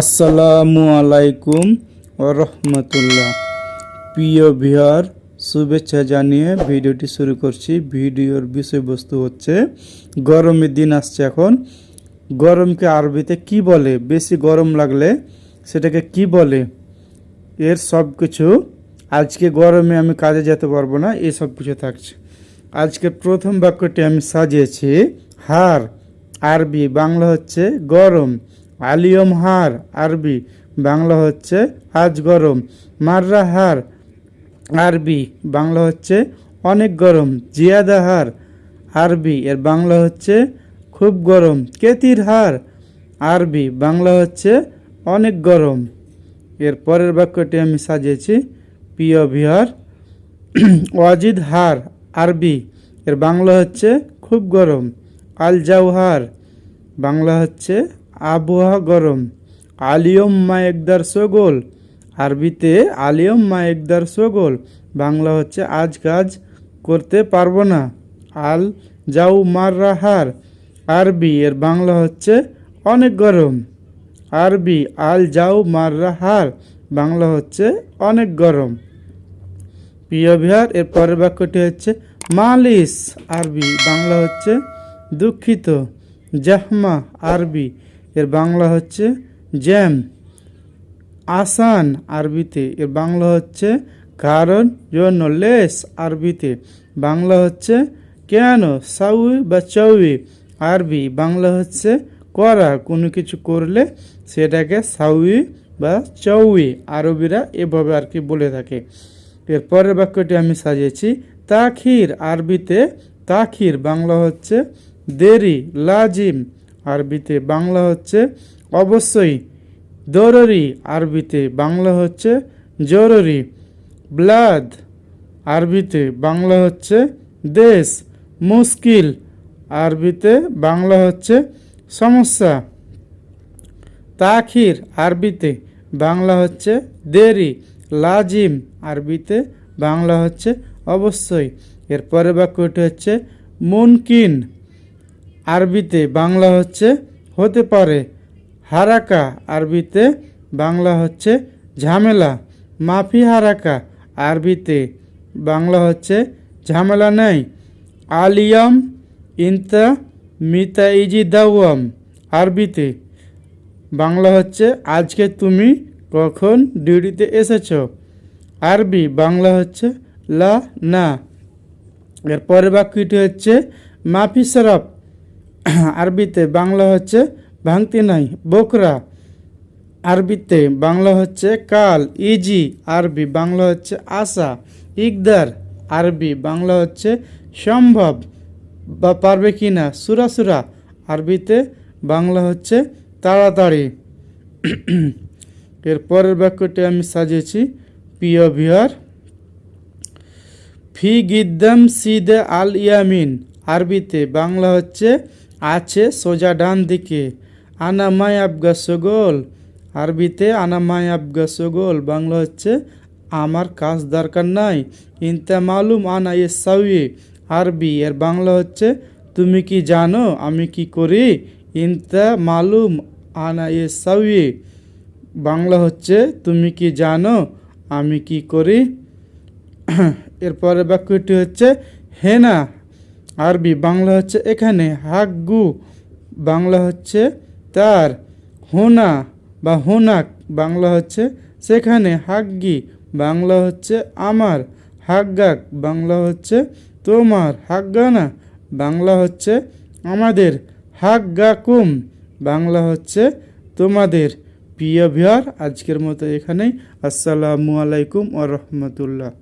আসসালামু আলাইকুম রহমতুল্লাহ। প্রিয় বিহার শুভেচ্ছা জানিয়ে ভিডিওটি শুরু করছি। ভিডিওর বিষয়বস্তু হচ্ছে গরমের দিন আসছে এখন। গরমকে আরবিতে কি বলে? বেশি গরম লাগলে সেটাকে কি বলে? এর সব কিছু আজকে গরমে আমি কাজে যেতে পারব না, এই সব কিছু থাকছে। আজকে প্রথম বাক্যটি আমি সাজিয়েছি, হার, আরবি, বাংলা হচ্ছে গরম। আলিয়ম হার, আরবি, বাংলা হচ্ছে আজ গরম। মাররা হার, আরবি, বাংলা হচ্ছে অনেক গরম। জিয়াদা হার, আরবি, এর বাংলা হচ্ছে খুব গরম। কেতির হার, আরবি, বাংলা হচ্ছে অনেক গরম। এর পরের বাক্যটি আমি সাজিয়েছি, প্রিয় বিহার। ওয়াজিদ হার, আরবি, এর বাংলা হচ্ছে খুব গরম। আল জাওহার, বাংলা হচ্ছে আবহাওয়া গরম। আলিয়ম মা একদার সগোল। আরবিতে আলিয়ম মা একদার সগোল। বাংলা হচ্ছে আজ কাজ করতে পারব না। আল যাও মার রাহার আরবি, এর বাংলা হচ্ছে অনেক গরম। আরবি, আল যাও মার রাহার বাংলা হচ্ছে অনেক গরম। প্রিয় বিহার এর পরের বাক্যটি হচ্ছে মালিশ আরবি, বাংলা হচ্ছে দুঃখিত। জাহমা, আরবি এর বাংলা হচ্ছে জ্যাম। আসান আরবিতে এর বাংলা হচ্ছে কারণ জন্য লেস আরবিতে। বাংলা হচ্ছে কেন সাউই বা চৌই। আরবি, বাংলা হচ্ছে করা, কোনো কিছু করলে সেটাকে সাউই বা চৌই। আরবিরা এভাবে আর কি বলে থাকে। এর পরের বাক্যটি আমি সাজিয়েছি, তাখির, আরবিতে তাখির, বাংলা হচ্ছে দেরি, লাজিম। আরবিতে, বাংলা হচ্ছে অবশ্যই দররি আরবিতে, বাংলা হচ্ছে জরুরি। ব্লাদ, আরবিতে, বাংলা হচ্ছে দেশ। মুশকিল, আরবিতে, বাংলা হচ্ছে সমস্যা। তাখির, আরবিতে, বাংলা হচ্ছে দেরি। লাজিম, আরবিতে, বাংলা হচ্ছে অবশ্যই। এর পরের বাক্যটি হচ্ছে মুনকিন। আরবিতে বাংলা হচ্ছে, হতে পারে হারাকা, আরবিতে বাংলা হচ্ছে ঝামেলা। মাফি হারাকা, আরবিতে বাংলা হচ্ছে ঝামেলা নেই। আলিয়াম ইনতা মিতা ইজি দাওয়াম, আরবিতে বাংলা হচ্ছে, আজকে তুমি কখন ডিউটিতে এসেছ? আরবি, বাংলা হচ্ছে, লা, না। এর পরের বাক্যটি হচ্ছে, মাফি সরফ আরবিতে বাংলা হচ্ছে ভাঙতি নাই, বকরা। আরবিতে বাংলা হচ্ছে কাল, ইজি, আরবি। বাংলা হচ্ছে আশা ইকদার। আরবি। বাংলা হচ্ছে সম্ভব, বা পারবে কি না সুরা সুরা। আরবিতে বাংলা হচ্ছে তাড়াতাড়ি। এর পরের বাক্যটি আমি সাজিয়েছি, প্রিয় বিহার ফি গিদ্দাম সিদে আল ইয়ামিন। আরবিতে বাংলা হচ্ছে আছে সোজা ডান দিকে। আনামাই আবগা সগোল। আরবিতে আনামাই আবগা সগোল। বাংলা হচ্ছে, আমার কাজ দরকার নাই। ইনতা মালুম আনা এ সাউয়ে। আরবি। এর বাংলা হচ্ছে, তুমি কি জানো আমি কি করি? ইনতা মালুম আনা এ সাউয়ে। বাংলা হচ্ছে, তুমি কি জানো আমি কি করি? এরপরে বাক্যটি হচ্ছে, হেনা আরবি, বাংলা হচ্ছে এখানে হাগ্গু, বাংলা হচ্ছে তার, হোনা বা হোনাক, বাংলা হচ্ছে সেখানে হাগ্গি, বাংলা হচ্ছে আমার, হাগ্গাক, বাংলা হচ্ছে তোমার, হাগ্গানা, বাংলা হচ্ছে আমাদের, হাগ্গাকুম, বাংলা হচ্ছে তোমাদের। প্রিয় ভিয়ার আজকের মতো এখানেই। আসসালামু আলাইকুম ও রহমতুল্লাহ।